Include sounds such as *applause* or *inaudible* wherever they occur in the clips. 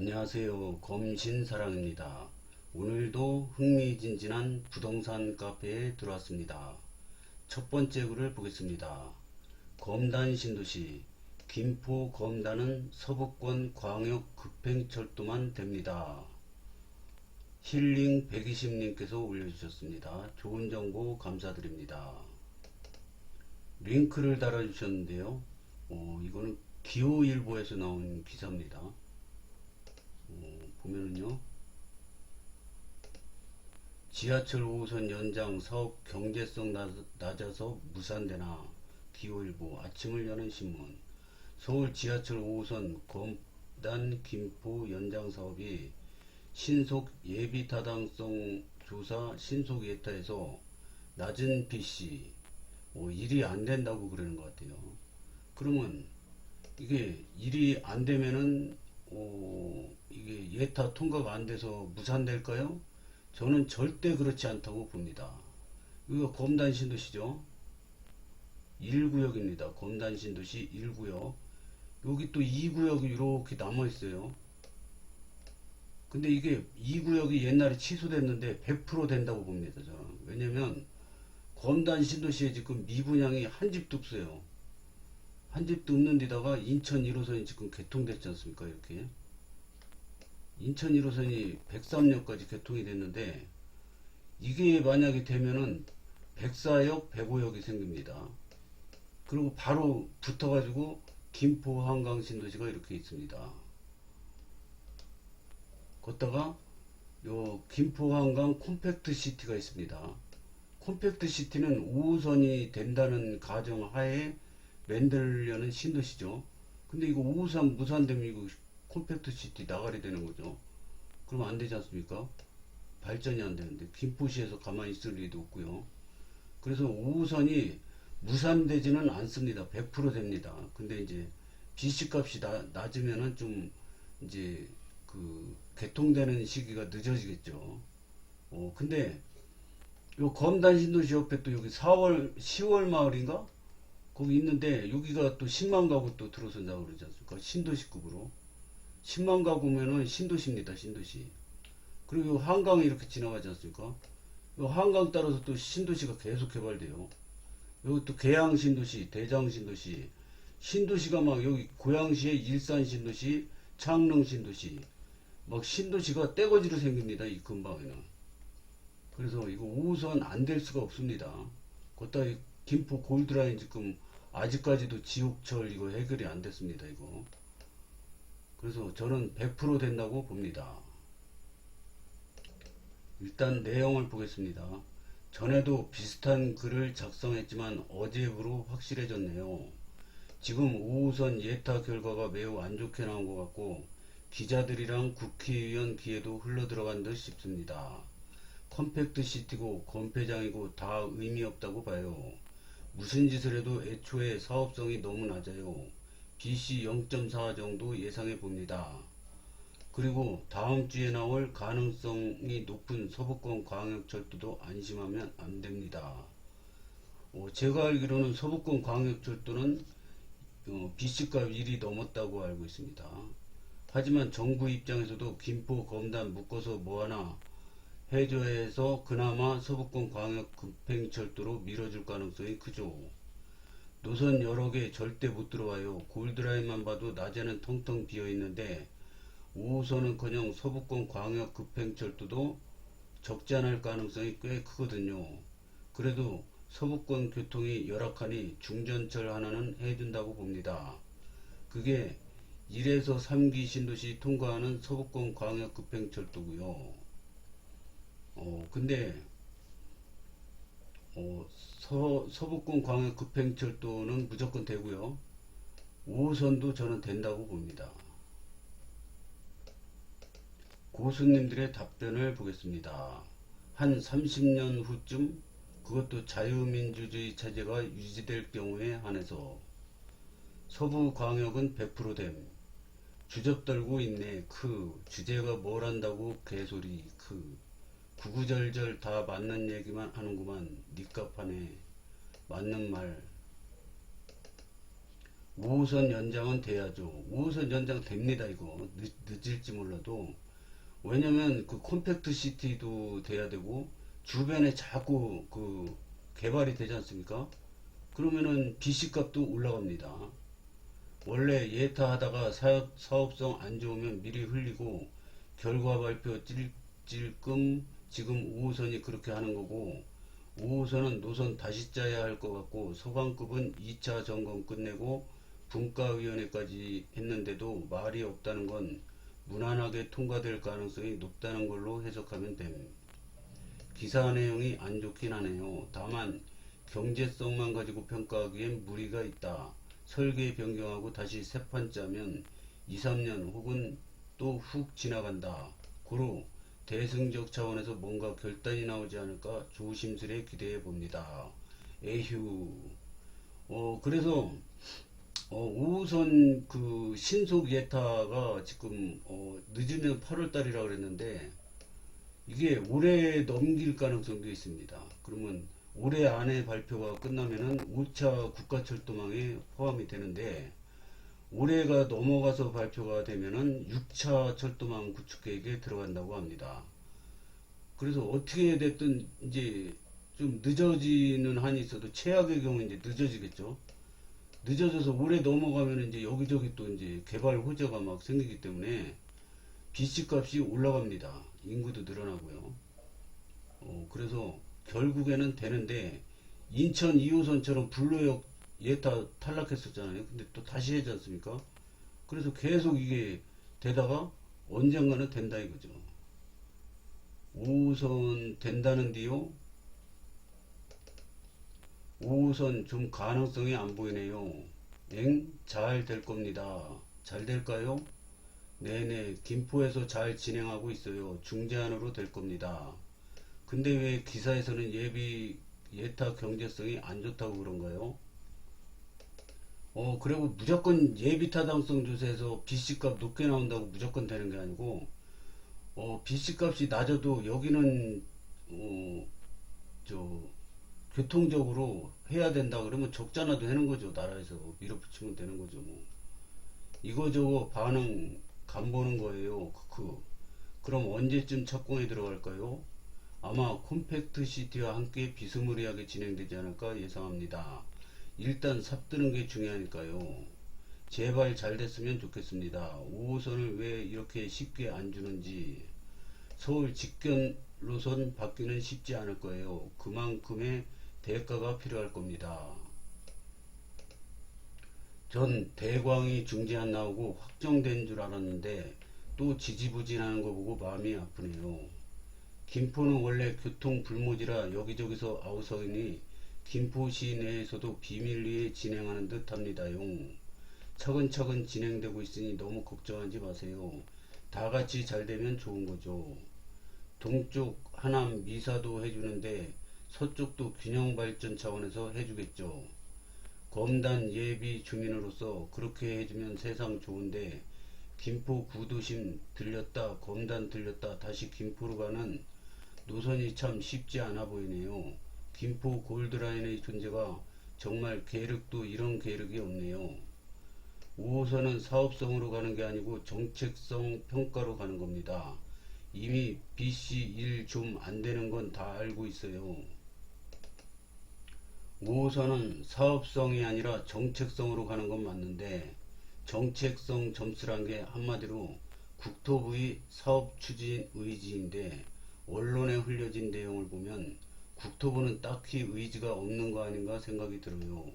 안녕하세요. 검신사랑입니다. 오늘도 흥미진진한 부동산 카페에 들어왔습니다. 첫 번째 글을 보겠습니다. 검단 신도시 김포 검단은 서북권 광역 급행철도만 됩니다. 힐링 120님께서 올려주셨습니다. 좋은 정보 감사드립니다. 링크를 달아주셨는데요. 어, 이거는 기호일보에서 나온 기사입니다. 어, 보면은요. 지하철 5호선 연장 사업 경제성 낮- 낮아서 무산되나 기호일보 아침을 여는 신문 서울 지하철 5호선 검단 김포 연장 사업이 신속 예비 타당성 조사 신속 예타에서 낮은 BC 어, 일이 안 된다고 그러는 것 같아요. 그러면 이게 일이 안 되면은 어, 이게 예타 통과가 안 돼서 무산될까요? 저는 절대 그렇지 않다고 봅니다. 이거 검단 신도시죠? 1구역입니다. 검단 신도시 1구역. 여기 또 2구역이 이렇게 남아 있어요. 근데 이게 2구역이 옛날에 취소됐는데 100% 된다고 봅니다. 저는. 왜냐면 검단 신도시에 지금 미분양이 한 집도 없어요. 한 집도 없는 데다가 인천 1호선이 지금 개통됐지 않습니까? 이렇게. 인천 1호선이 103역까지 개통이 됐는데 이게 만약에 되면은 104역, 105역이 생깁니다. 그리고 바로 붙어가지고 김포 한강 신도시가 이렇게 있습니다. 걷다가 요 김포 한강 콤팩트 시티가 있습니다. 콤팩트 시티는 5호선이 된다는 가정 하에 만들려는 신도시죠. 근데 이거 5호선 무산되면 이거 콤팩트 시티 나가리 되는 거죠. 그러면 안 되지 않습니까? 발전이 안 되는데 김포시에서 가만히 있을 리도 없고요. 그래서 5호선이 무산되지는 않습니다. 100% 됩니다. 근데 이제 BC 값이 나, 낮으면은 좀 이제 그 개통되는 시기가 늦어지겠죠. 어 근데 요 검단 신도시 옆에 또 여기 4월 10월 마을인가 거기 있는데 여기가 또 10만 가구 또 들어선다고 그러지 않습니까? 신도시급으로 10만 가구면은 신도시입니다. 신도시. 그리고 요 한강이 이렇게 지나가지 않습니까? 요 한강 따라서 또 신도시가 계속 개발돼요. 또 계양 신도시, 대장 신도시, 신도시가 막 여기 고양시에 일산 신도시, 창릉 신도시, 막 신도시가 떼거지로 생깁니다. 이 근방에는. 그래서 이거 5호선 안 될 수가 없습니다. 거기다 이 김포 골드라인 지금 아직까지도 지옥철 이거 해결이 안 됐습니다. 이거. 그래서 저는 100% 된다고 봅니다. 일단 내용을 보겠습니다. 전에도 비슷한 글을 작성했지만 어제부로 확실해졌네요. 지금 5호선 예타 결과가 매우 안 좋게 나온 것 같고 기자들이랑 국회의원 기회도 흘러들어간 듯 싶습니다. 컴팩트 시티고 건폐장이고 다 의미 없다고 봐요. 무슨 짓을 해도 애초에 사업성이 너무 낮아요. BC 0.4 정도 예상해 봅니다. 그리고 다음 주에 나올 가능성이 높은 서북권 광역철도도 안심하면 안 됩니다. 어, 제가 알기로는 서북권 광역철도는 어, BC값 1이 넘었다고 알고 있습니다. 하지만 정부 입장에서도 김포 검단 묶어서 뭐하나 해줘해서 그나마 서북권 광역 급행철도로 밀어줄 가능성이 크죠. 노선 여러 개 절대 못 들어와요. 골드라인만 봐도 낮에는 텅텅 비어 있는데 5호선은커녕 서북권 광역 급행철도도 적지 않을 가능성이 꽤 크거든요. 그래도 서북권 교통이 열악하니 중전철 하나는 해준다고 봅니다. 그게 1에서 3기 신도시 통과하는 서북권 광역 급행철도고요. 어, 근데 어, 서, 서북권 광역 급행철도는 무조건 되고요. 5호선도 저는 된다고 봅니다. 고수님들의 답변을 보겠습니다. 한 30년 후쯤 그것도 자유민주주의 체제가 유지될 경우에 한해서 서부 광역은 100%됨. 주접 떨고 있네. 크. 주제가 뭘 한다고 개소리. 크. 구구절절 다 맞는 얘기만 하는구만. 니값하네. 맞는 말. 5호선 연장은 돼야죠. 5호선 연장 됩니다, 이거. 늦, 늦을지 몰라도. 왜냐면 그 컴팩트 시티도 돼야 되고, 주변에 자꾸 그 개발이 되지 않습니까? 그러면은 BC 값도 올라갑니다. 원래 예타하다가 사업, 사업성 안 좋으면 미리 흘리고, 결과 발표 찔찔끔 지금 5호선이 그렇게 하는 거고, 5호선은 노선 다시 짜야 할 것 같고, 소방급은 2차 점검 끝내고, 분과위원회까지 했는데도 말이 없다는 건 무난하게 통과될 가능성이 높다는 걸로 해석하면 됨. 기사 내용이 안 좋긴 하네요. 다만 경제성만 가지고 평가하기엔 무리가 있다. 설계 변경하고 다시 새판 짜면 2, 3년 혹은 또 훅 지나간다. 고로 대승적 차원에서 뭔가 결단이 나오지 않을까 조심스레 기대해 봅니다. 에휴. 어, 그래서 어, 5호선 그 신속 예타가 지금 어, 늦으면 8월 달이라 그랬는데 이게 올해 넘길 가능성도 있습니다. 그러면 올해 안에 발표가 끝나면은 5차 국가철도망에 포함이 되는데 올해가 넘어가서 발표가 되면은 6차 철도망 구축 계획에 들어간다고 합니다. 그래서 어떻게 됐든 이제 좀 늦어지는 한이 있어도 최악의 경우 이제 늦어지겠죠. 늦어져서 올해 넘어가면 이제 여기저기 또 이제 개발 호재가 막 생기기 때문에 BC 값이 올라갑니다. 인구도 늘어나고요. 어, 그래서 결국에는 되는데 인천 2호선처럼 불로역 예타 탈락했었잖아요. 근데 또 다시 하지 않습니까? 그래서 계속 이게 되다가 언젠가는 된다 이거죠. 5호선 된다는데요. 5호선 좀 가능성이 안 보이네요. 엥? 잘 될 겁니다. 잘 될까요? 네네, 김포에서 잘 진행하고 있어요. 중재안으로 될 겁니다. 근데 왜 기사에서는 예비, 예타 경제성이 안 좋다고 그런가요? 어, 그리고 무조건 예비 타당성 조사에서 BC값 높게 나온다고 무조건 되는 게 아니고, 어, BC값이 낮아도 여기는, 어, 저, 교통적으로 해야 된다 그러면 적자나도 하는 거죠. 나라에서 밀어붙이면 되는 거죠. 뭐. 이거저거 반응 간 보는 거예요. 크크. 그럼 언제쯤 착공에 들어갈까요? 아마 콤팩트 시티와 함께 비스무리하게 진행되지 않을까 예상합니다. 일단 삽드는 게 중요하니까요. 제발 잘 됐으면 좋겠습니다. 5호선을 왜 이렇게 쉽게 안 주는지 서울 직견 노선 받기는 쉽지 않을 거예요. 그만큼의 대가가 필요할 겁니다. 전 대광이 중재 안 나오고 확정된 줄 알았는데 또 지지부진하는 거 보고 마음이 아프네요. 김포는 원래 교통 불모지라 여기저기서 아우성이니 김포시 내에서도 비밀리에 진행하는 듯 합니다용. 차근차근 진행되고 있으니 너무 걱정하지 마세요. 다 같이 잘 되면 좋은 거죠. 동쪽 하남 미사도 해주는데 서쪽도 균형 발전 차원에서 해주겠죠. 검단 예비 주민으로서 그렇게 해주면 세상 좋은데 김포 구도심 들렸다 검단 들렸다 다시 김포로 가는 노선이 참 쉽지 않아 보이네요. 김포 골드라인의 존재가 정말 계륵도 이런 계륵이 없네요. 5호선은 사업성으로 가는 게 아니고 정책성 평가로 가는 겁니다. 이미 BC 일좀안 되는 건 다 알고 있어요. 5호선은 사업성이 아니라 정책성으로 가는 건 맞는데 정책성 점수란 게 한마디로 국토부의 사업 추진 의지인데 언론에 흘려진 내용을 보면 국토부는 딱히 의지가 없는 거 아닌가 생각이 들어요.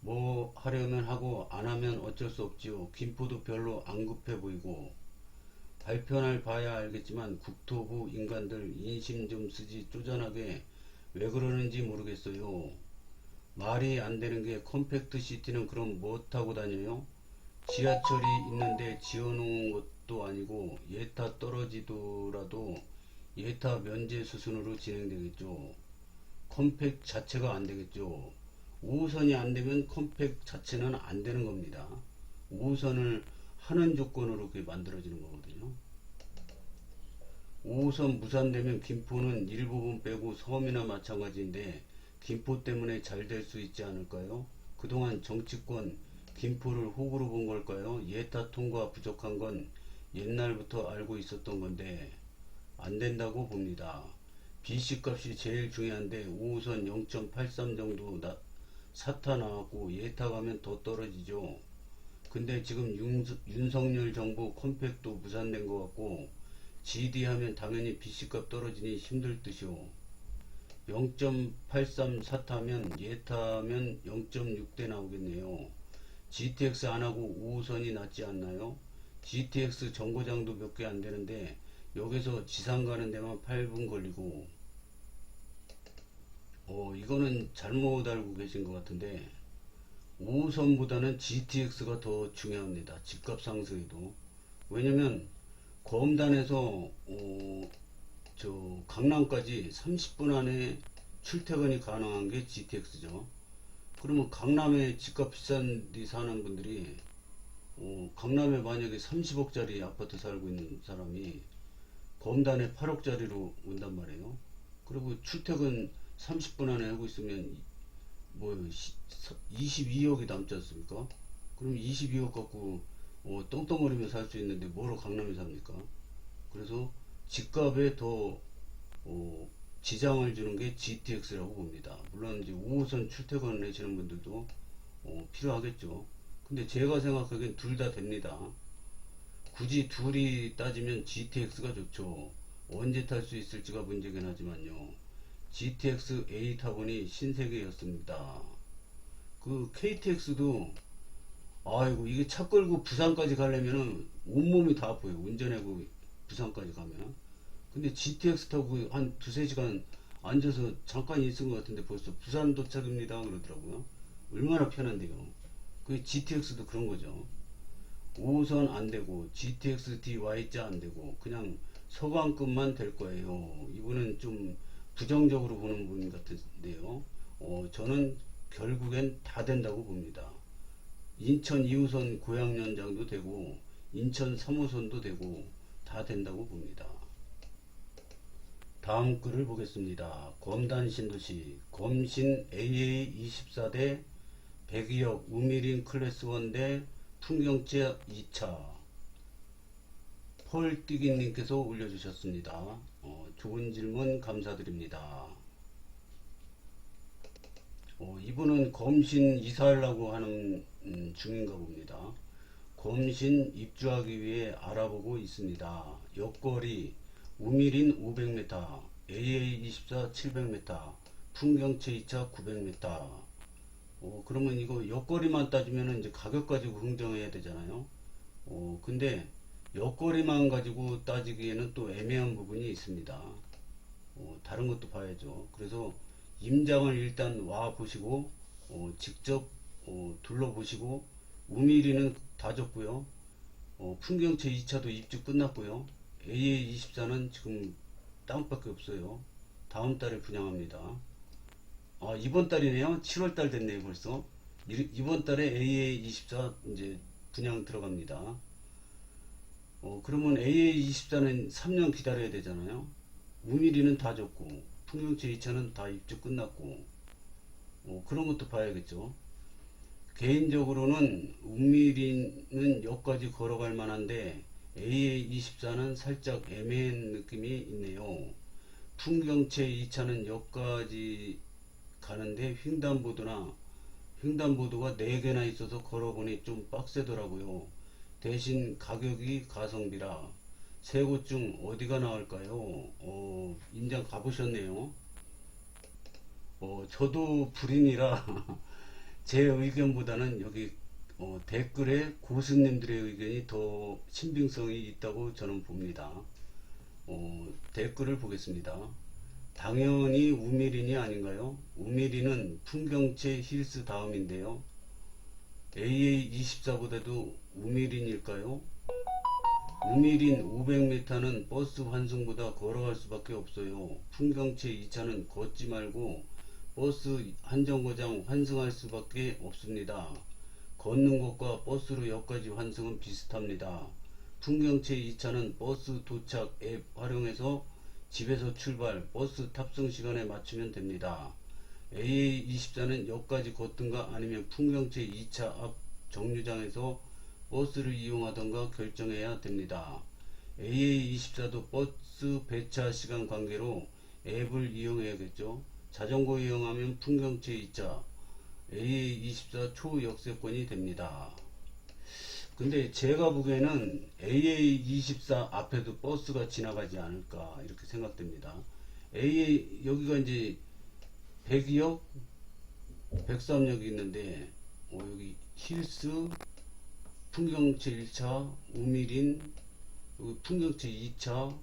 뭐 하려면 하고 안 하면 어쩔 수 없지요. 김포도 별로 안 급해 보이고 발표날 봐야 알겠지만 국토부 인간들 인심 좀 쓰지 쪼잔하게 왜 그러는지 모르겠어요. 말이 안 되는 게 컴팩트 시티는 그럼 뭐 타고 다녀요? 지하철이 있는데 지어놓은 것도 아니고 예타 떨어지더라도 예타 면제 수순으로 진행되겠죠. 컴팩 자체가 안 되겠죠. 5호선이 안 되면 컴팩 자체는 안 되는 겁니다. 5호선을 하는 조건으로 그게 만들어지는 거거든요. 5호선 무산되면 김포는 일부분 빼고 섬이나 마찬가지인데 김포 때문에 잘 될 수 있지 않을까요? 그동안 정치권 김포를 호구로 본 걸까요? 예타 통과 부족한 건 옛날부터 알고 있었던 건데 안 된다고 봅니다. BC 값이 제일 중요한데 5호선 0.83 정도 나, 사타 나왔고 예타 가면 더 떨어지죠. 근데 지금 윤, 윤석열 정부 컴팩도 무산된 것 같고 GD 하면 당연히 BC 값 떨어지니 힘들 듯이요. 0.83 사타면 예타면 0.6대 나오겠네요. GTX 안 하고 5호선이 낫지 않나요? GTX 정거장도 몇 개 안 되는데 여기서 지상 가는 데만 8분 걸리고 어 이거는 잘못 알고 계신 것 같은데 5호선보다는 GTX가 더 중요합니다. 집값 상승에도 왜냐면 검단에서 어, 저 강남까지 30분 안에 출퇴근이 가능한 게 GTX죠. 그러면 강남에 집값 비싼 데 사는 분들이 어, 강남에 만약에 30억짜리 아파트 살고 있는 사람이 검단에 8억짜리로 온단 말이에요. 그리고 출퇴근 30분 안에 하고 있으면 뭐 22억이 남지 않습니까? 그럼 22억 갖고 어, 똥덩어리면 살수 있는데 뭐로 강남에 삽니까? 그래서 집값에 더 어, 지장을 주는 게 GTX라고 봅니다. 물론 이제 5호선 출퇴근을 하시는 분들도 어, 필요하겠죠. 근데 제가 생각하기엔 둘 다 됩니다. 굳이 둘이 따지면 GTX가 좋죠. 언제 탈 수 있을지가 문제긴 하지만요. GTX A 타보니 신세계였습니다. 그 KTX도 아이고 이게 차 끌고 부산까지 가려면은 온몸이 다 아파요. 운전하고 부산까지 가면. 근데 GTX 타고 한 두세 시간 앉아서 잠깐 있은 것 같은데 벌써 부산 도착입니다. 그러더라고요. 얼마나 편한데요. 그 GTX도 그런 거죠. 5호선 안 되고 GTX DY자 안 되고 그냥 서강급만 될 거예요. 이분은 좀 부정적으로 보는 분 같은데요. 어, 저는 결국엔 다 된다고 봅니다. 인천 2호선 고양연장도 되고 인천 3호선도 되고 다 된다고 봅니다. 다음 글을 보겠습니다. 검단 신도시 검신 AA24대 102억 우미린 클래스 1대 풍경제 2차 펄뛰기님께서 올려주셨습니다. 어, 좋은 질문 감사드립니다. 어, 이분은 검신 이사하려고 하는 음, 중인가 봅니다. 검신 입주하기 위해 알아보고 있습니다. 옆거리 우미린 500m, AA24 700m, 풍경채 2차 900m. 어, 그러면 이거 옆거리만 따지면 이제 가격 가지고 흥정해야 되잖아요. 어, 근데 옆거리만 가지고 따지기에는 또 애매한 부분이 있습니다. 어, 다른 것도 봐야죠. 그래서 임장을 일단 와 보시고 어, 직접 어, 둘러보시고 우미리는 다 줬고요. 어, 풍경채 2차도 입주 끝났고요. AA24는 지금 땅밖에 없어요. 다음 달에 분양합니다. 아, 이번 달이네요. 7월 달 됐네요, 벌써. 이- 이번 달에 AA24 이제 분양 들어갑니다. 어, 그러면 AA24는 3년 기다려야 되잖아요. 우미리는 다 줬고, 풍경채 2차는 다 입주 끝났고, 어, 그런 것도 봐야겠죠. 개인적으로는 우미리는 여기까지 걸어갈 만한데, AA24는 살짝 애매한 느낌이 있네요. 풍경채 2차는 여기까지 가는데 횡단보도나 횡단보도가 4개나 있어서 걸어보니 좀 빡세더라고요. 대신 가격이 가성비라 세 곳 중 어디가 나을까요? 어, 인장 가보셨네요. 어, 저도 불인이라 *laughs* 제 의견보다는 여기 어, 댓글에 고수님들의 의견이 더 신빙성이 있다고 저는 봅니다. 어, 댓글을 보겠습니다. 당연히 우미린이 아닌가요? 우미린은 풍경채 힐스 다음인데요. AA24보다도 우미린일까요? 우미린 500m는 버스 환승보다 걸어갈 수밖에 없어요. 풍경채 2차는 걷지 말고 버스 한정거장 환승할 수밖에 없습니다. 걷는 것과 버스로 역까지 환승은 비슷합니다. 풍경채 2차는 버스 도착 앱 활용해서 집에서 출발, 버스 탑승 시간에 맞추면 됩니다. AA24는 역까지 걷든가 아니면 풍경채 2차 앞 정류장에서 버스를 이용하던가 결정해야 됩니다. AA24도 버스 배차 시간 관계로 앱을 이용해야겠죠. 자전거 이용하면 풍경채 2차, AA24 초역세권이 됩니다. 근데 제가 보기에는 AA24 앞에도 버스가 지나가지 않을까 이렇게 생각됩니다. AA 여기가 이제 102역, 103역이 있는데 어, 여기 힐스, 풍경채 1차, 우미린, 여기 풍경채 2차,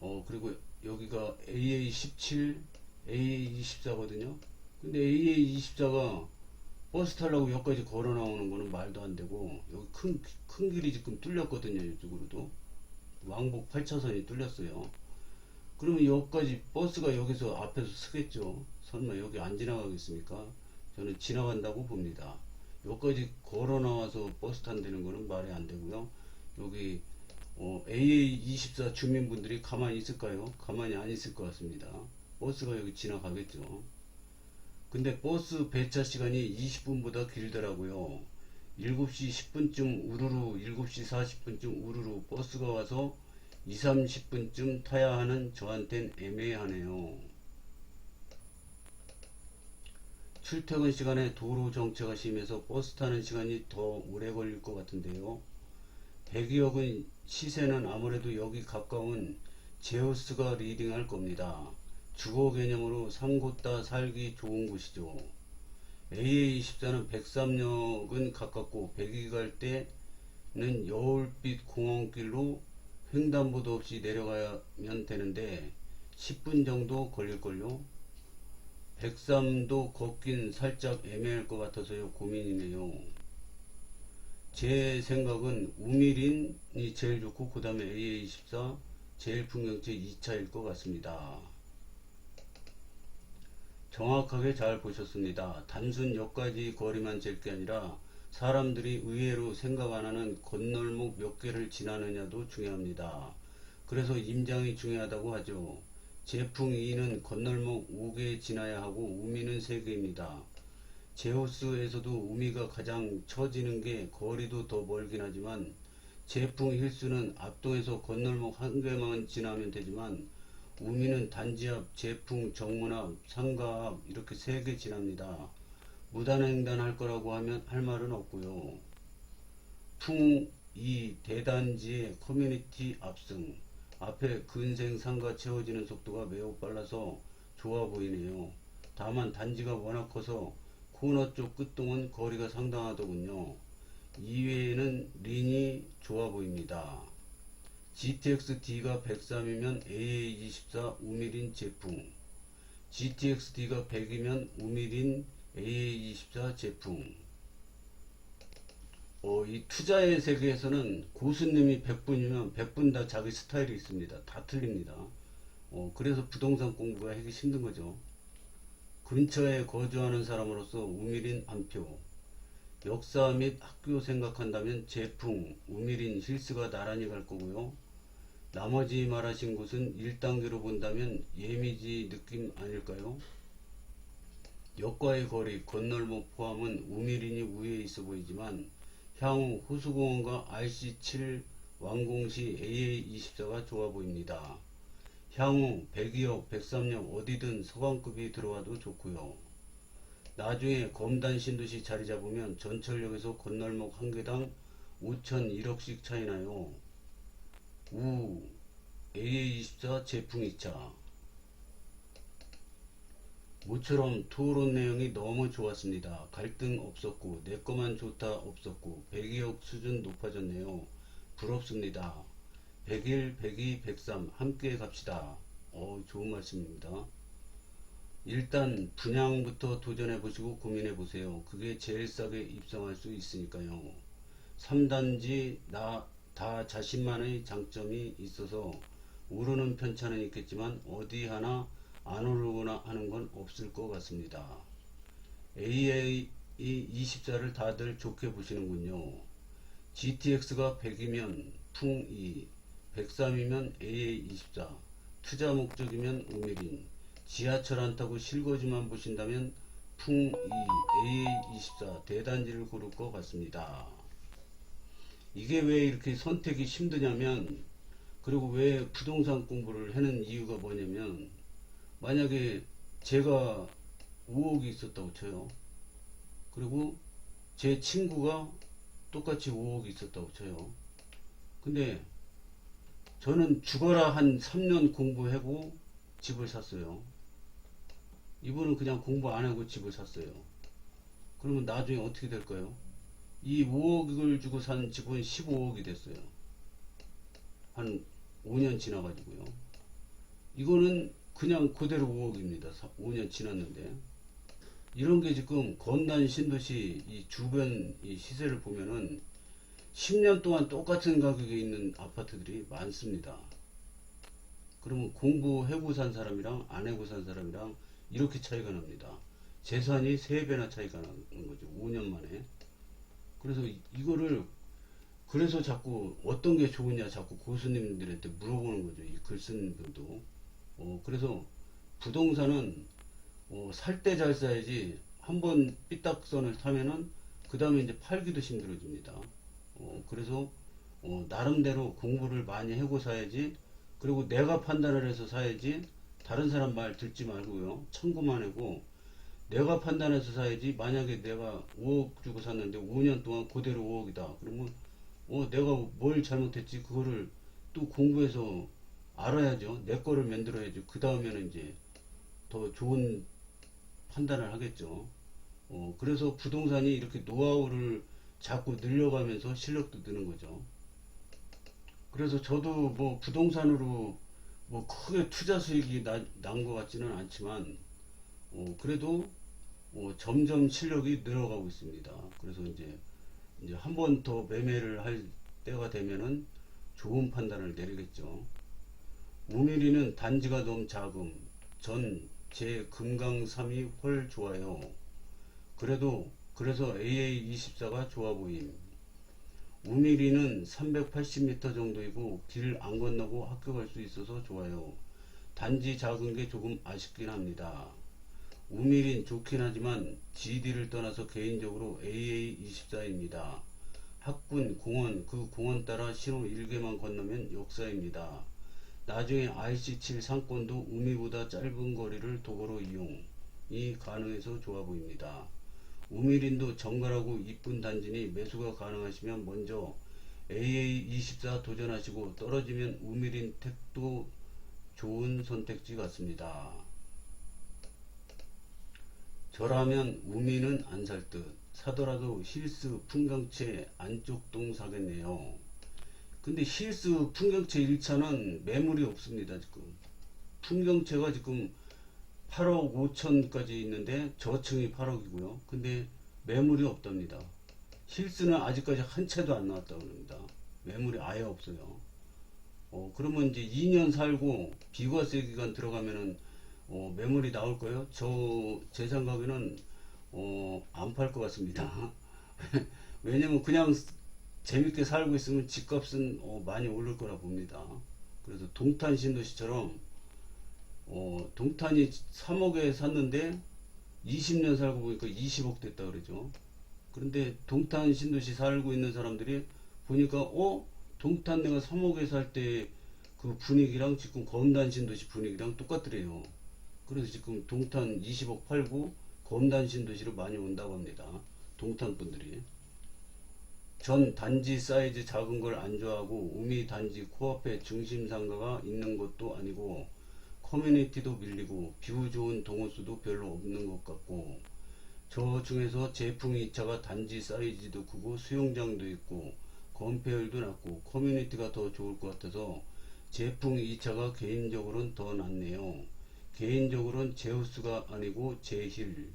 어 그리고 여기가 AA17, AA24거든요. 근데 AA24가 버스 타려고 여기까지 걸어 나오는 거는 말도 안 되고 여기 큰, 큰 길이 지금 뚫렸거든요 이쪽으로도. 왕복 8차선이 뚫렸어요. 그러면 여기까지 버스가 여기서 앞에서 서겠죠. 설마 여기 안 지나가겠습니까? 저는 지나간다고 봅니다. 여기까지 걸어 나와서 버스 탄다는 거는 말이 안 되고요. 여기 어, AA24 주민분들이 가만히 있을까요? 가만히 안 있을 것 같습니다. 버스가 여기 지나가겠죠 근데 버스 배차 시간이 20분보다 길더라고요. 7시 10분쯤 우르르 7시 40분쯤 우르르 버스가 와서 2, 30분쯤 타야 하는 저한텐 애매하네요. 출퇴근 시간에 도로 정체가 심해서 버스 타는 시간이 더 오래 걸릴 것 같은데요. 대기역은 시세는 아무래도 여기 가까운 제우스가 리딩할 겁니다. 주거 개념으로 산곳다 살기 좋은 곳이죠. AA24는 103역은 가깝고 102 갈 때는 여울빛 공원길로 횡단보도 없이 내려가면 되는데 10분 정도 걸릴걸요. 103도 걷긴 살짝 애매할 것 같아서요 고민이네요. 제 생각은 우미린이 제일 좋고 그 다음에 AA24 제일 풍경채 2차일 것 같습니다. 정확하게 잘 보셨습니다. 단순 역까지 거리만 잴 게 아니라 사람들이 의외로 생각 안 하는 건널목 몇 개를 지나느냐도 중요합니다. 그래서 임장이 중요하다고 하죠. 제풍 2는 건널목 5개 지나야 하고 우미는 3개입니다. 제호스에서도 우미가 가장 처지는 게 거리도 더 멀긴 하지만 제풍 힐수는 앞동에서 건널목 한 개만 지나면 되지만 우미는 단지 앞, 제풍, 정문 앞, 상가 앞 이렇게 세 개 지납니다. 무단횡단 할 거라고 하면 할 말은 없고요. 풍, 이 대단지의 커뮤니티 압승 앞에 근생 상가 채워지는 속도가 매우 빨라서 좋아 보이네요. 다만 단지가 워낙 커서 코너 쪽 끝동은 거리가 상당하더군요. 이외에는 린이 좋아 보입니다. GTX-D가 103이면 AA24 우밀인 제품 GTX-D가 100이면 우밀인 AA24 제품 어, 이 투자의 세계에서는 고수님이 100분이면 100분 다 자기 스타일이 있습니다. 다 틀립니다. 어, 그래서 부동산 공부가 하기 힘든 거죠. 근처에 거주하는 사람으로서 우밀인 한표 역사 및 학교 생각한다면 제풍, 우밀인, 힐스가 나란히 갈 거고요. 나머지 말하신 곳은 1단계로 본다면 예미지 느낌 아닐까요? 역과의 거리, 건널목 포함은 우밀인이 우위에 있어 보이지만 향후 호수공원과 RC7 완공시 AA24가 좋아 보입니다. 향후 102역, 103역 어디든 서강급이 들어와도 좋고요. 나중에 검단 신도시 자리 잡으면 전철역에서 건널목 한 개당 5천 1억씩 차이나요. 우 AA24 제품 2차 모처럼 토론 내용이 너무 좋았습니다. 갈등 없었고 내 거만 좋다 없었고 102억 수준 높아졌네요. 부럽습니다. 101, 102, 103 함께 갑시다. 어, 좋은 말씀입니다. 일단 분양부터 도전해 보시고 고민해 보세요. 그게 제일 싸게 입성할 수 있으니까요. 3단지 나 다 자신만의 장점이 있어서 오르는 편차는 있겠지만 어디 하나 안 오르거나 하는 건 없을 것 같습니다. AA 24를 다들 좋게 보시는군요. GTX가 100이면 풍2, 103이면 AA24, 투자 목적이면 우미린, 지하철 안 타고 실거지만 보신다면 풍이 AA24 대단지를 고를 것 같습니다. 이게 왜 이렇게 선택이 힘드냐면 그리고 왜 부동산 공부를 하는 이유가 뭐냐면 만약에 제가 5억이 있었다고 쳐요. 그리고 제 친구가 똑같이 5억이 있었다고 쳐요. 근데 저는 죽어라 한 3년 공부하고 집을 샀어요. 이분은 그냥 공부 안 하고 집을 샀어요. 그러면 나중에 어떻게 될까요? 이 5억을 주고 산 집은 15억이 됐어요. 한 5년 지나가지고요. 이거는 그냥 그대로 5억입니다. 5년 지났는데. 이런 게 지금 건단 신도시 이 주변 이 시세를 보면은 10년 동안 똑같은 가격에 있는 아파트들이 많습니다. 그러면 공부해고 산 사람이랑 안 해고 산 사람이랑 이렇게 차이가 납니다. 재산이 3배나 차이가 나는 거죠. 5년 만에. 그래서 이- 이거를 그래서 자꾸 어떤 게 좋으냐 자꾸 고수님들한테 물어보는 거죠. 이 글 쓰는 분도. 어, 그래서 부동산은 어, 살 때 잘 사야지 한 번 삐딱선을 타면은 그 다음에 이제 팔기도 힘들어집니다. 어, 그래서 어, 나름대로 공부를 많이 하고 사야지 그리고 내가 판단을 해서 사야지 다른 사람 말 듣지 말고요. 참고만 하고 내가 판단해서 사야지 만약에 내가 5억 주고 샀는데 5년 동안 그대로 5억이다. 그러면 어 내가 뭘 잘못했지 그거를 또 공부해서 알아야죠. 내 거를 만들어야죠. 그 다음에는 이제 더 좋은 판단을 하겠죠. 어 그래서 부동산이 이렇게 노하우를 자꾸 늘려가면서 실력도 느는 거죠. 그래서 저도 뭐 부동산으로 뭐 크게 투자 수익이 난것 같지는 않지만 어 그래도 어, 점점 실력이 늘어가고 있습니다. 그래서 이제 이제 한 번 더 매매를 할 때가 되면은 좋은 판단을 내리겠죠. 우미리는 단지가 너무 작음. 전 제 금강삼이 훨 좋아요. 그래도 그래서 AA24가 좋아 보임. 우미리는 380m 정도이고 길 안 건너고 학교 갈 수 있어서 좋아요. 단지 작은 게 조금 아쉽긴 합니다. 우밀인 좋긴 하지만 GD를 떠나서 개인적으로 AA24입니다. 학군, 공원, 그 공원 따라 신호 1개만 건너면 역사입니다. 나중에 IC7 상권도 우미보다 짧은 거리를 도보로 이용이 가능해서 좋아 보입니다. 우밀인도 정갈하고 이쁜 단지니 매수가 가능하시면 먼저 AA24 도전하시고 떨어지면 우밀인 택도 좋은 선택지 같습니다. 저라면 우미는 안 살 듯. 사더라도 힐스 풍경채 안쪽 동 사겠네요. 근데 힐스 풍경채 1차는 매물이 없습니다, 지금. 풍경채가 지금 8억 5천까지 있는데 저층이 8억이고요. 근데 매물이 없답니다. 힐스는 아직까지 한 채도 안 나왔다고 합니다. 매물이 아예 없어요. 어, 그러면 이제 2년 살고 비과세 기간 들어가면은 어, 매물이 나올 거예요? 저, 제 생각에는, 어, 안 팔 것 같습니다. *laughs* 왜냐면 그냥 재밌게 살고 있으면 집값은 어, 많이 오를 거라 봅니다. 그래서 동탄 신도시처럼, 어, 동탄이 3억에 샀는데 20년 살고 보니까 20억 됐다 그러죠. 그런데 동탄 신도시 살고 있는 사람들이 보니까, 어? 동탄 내가 3억에 살 때 그 분위기랑 지금 검단 신도시 분위기랑 똑같더래요. 그래서 지금 동탄 20억 팔고 검단 신도시로 많이 온다고 합니다. 동탄 분들이. 전 단지 사이즈 작은 걸 안 좋아하고 우미 단지 코앞에 중심 상가가 있는 것도 아니고 커뮤니티도 밀리고 뷰 좋은 동호수도 별로 없는 것 같고 저 중에서 제품 2차가 단지 사이즈도 크고 수영장도 있고 건폐율도 낮고 커뮤니티가 더 좋을 것 같아서 제품 2차가 개인적으로는 더 낫네요. 개인적으로는 제우스가 아니고 제힐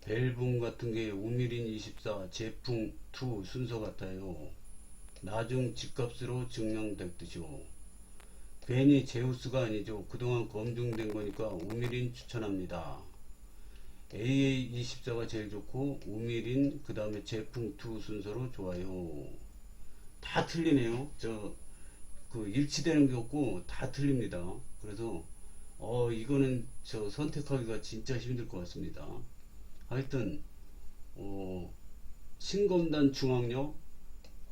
벨붕 같은 게 우미린 24 제풍 2 순서 같아요. 나중 집값으로 증명됐듯이요. 괜히 제우스가 아니죠. 그동안 검증된 거니까 우미린 추천합니다. AA24가 제일 좋고 우미린 그 다음에 제풍 2 순서로 좋아요. 다 틀리네요. 저 그 일치되는 게 없고 다 틀립니다. 그래서 어, 이거는 저 선택하기가 진짜 힘들 것 같습니다. 하여튼, 어, 신검단 중앙역,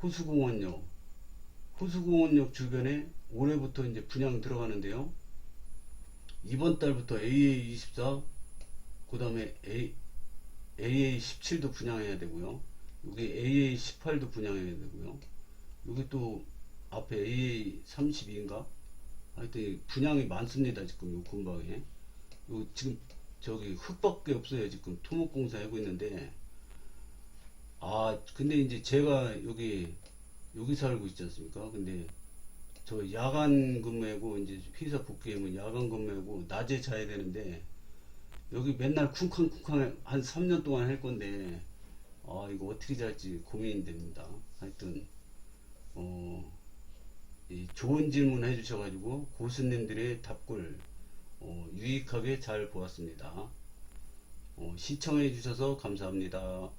호수공원역, 호수공원역 주변에 올해부터 이제 분양 들어가는데요. 이번 달부터 AA24, 그 다음에 AA17도 분양해야 되고요. 여기 AA18도 분양해야 되고요. 여기 또 앞에 AA32인가? 하여튼 분양이 많습니다. 지금 요 근방에. 요 지금 저기 흙밖에 없어요. 지금 토목공사 하고 있는데. 아, 근데 이제 제가 여기, 여기 살고 있지 않습니까? 근데 저 야간 근무하고 이제 회사 복귀하면 야간 근무하고 낮에 자야 되는데 여기 맨날 쿵쾅쿵쾅 한 3년 동안 할 건데 아 이거 어떻게 잘지 고민이 됩니다. 하여튼 어, 이 좋은 질문 해주셔가지고 고수님들의 답글 어, 유익하게 잘 보았습니다. 어, 시청해 주셔서 감사합니다.